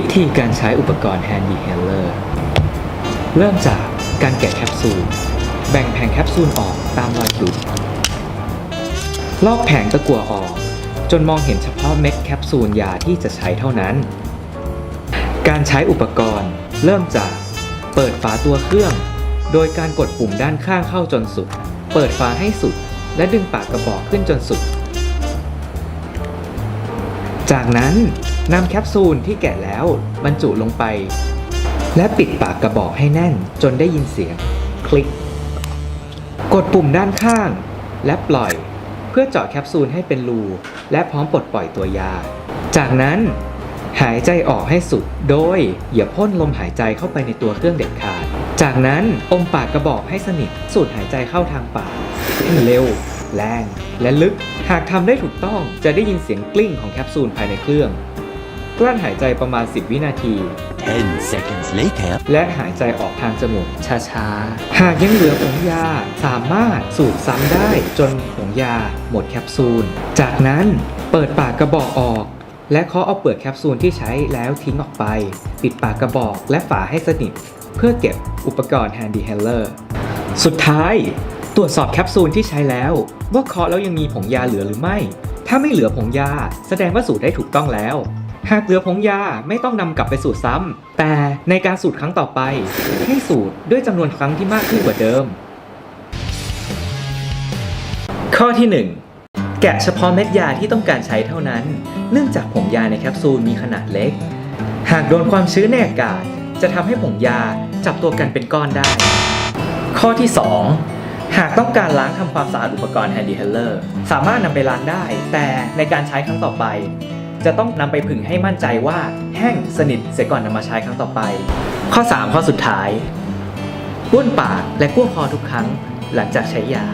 วิธีการใช้อุปกรณ์ Handy Handler เริ่มจากการแกะแคปซูล แบ่งแผงแคปซูลออกตามรอยขีดลอกแผงตะกั่วออก จนมองเห็นเฉพาะเม็ดแคปซูลยาที่จะใช้เท่านั้น การใช้อุปกรณ์ เริ่มจาก เปิดฝาตัวเครื่อง โดยการกดปุ่มด้านข้างเข้าจนสุด เปิดฝาให้สุด และดึงปากกระบอกขึ้นจนสุด จากนั้น นำแคปซูลที่แกะแล้วบรรจุลงไป และปิดปากกระบอกให้แน่นจนได้ยินเสียง คลิก กดปุ่มด้านข้าง และปล่อย เพื่อเจาะแคปซูลให้เป็นรู และพร้อมปลดปล่อยตัวยา จากนั้นหายใจออกให้สุด โดยอย่าพ่นลมหายใจเข้าไปในตัวเครื่องเด็ดขาด จากนั้นอมปากกระบอกให้สนิท สูดหายใจเข้าทางปากให้เร็ว แรง และลึก หากทำได้ถูกต้องจะได้ยินเสียงกลิ้งของแคปซูลภายในเครื่อง กลั้นหายใจประมาณ 10 วินาที 10 seconds later. และหายใจออกทางจมูกช้าๆ หากยังเหลือผงยาสามารถสูดซ้ำได้จนผงยาหมดแคปซูล จากนั้นเปิดปากกระบอกออก และเคาะเอาเปลือกแคปซูลที่ใช้แล้วทิ้งออกไป ปิดปากกระบอกและฝาให้สนิท เพื่อเก็บอุปกรณ์ Handy Handler สุดท้าย ตรวจสอบแคปซูลที่ใช้แล้ว ว่าเคาะแล้วยังมีผงยาเหลือหรือไม่ ถ้าไม่เหลือผงยา แสดงว่าสูตรได้ถูกต้องแล้ว หากเหลือผงยาไม่ต้องนำกลับไปสูตรซ้ำ แต่ในการสูตรครั้งต่อไป ให้สูตรด้วยจำนวนครั้งที่มากขึ้นกว่าเดิม ข้อที่ 1 แกะเฉพาะเม็ดยาที่ต้องการใช้เท่านั้น เนื่องจากผงยาในแคปซูลมีขนาดเล็ก หากโดนความชื้นในอากาศ จะทำให้ผงยาจับตัวกันเป็นก้อนได้ ข้อที่ 2หากต้องการล้างทำความสะอาดอุปกรณ์ Handy Handler สามารถนำไปล้างได้ แต่ในการใช้ครั้งต่อไป จะต้องนำไปผึ่งให้มั่นใจว่าแห้งสนิทเสียก่อนนำมาใช้ครั้งต่อไป ข้อ 3 ข้อสุดท้ายบ้วนปากและกั้วคอทุกครั้งหลังจากใช้ยา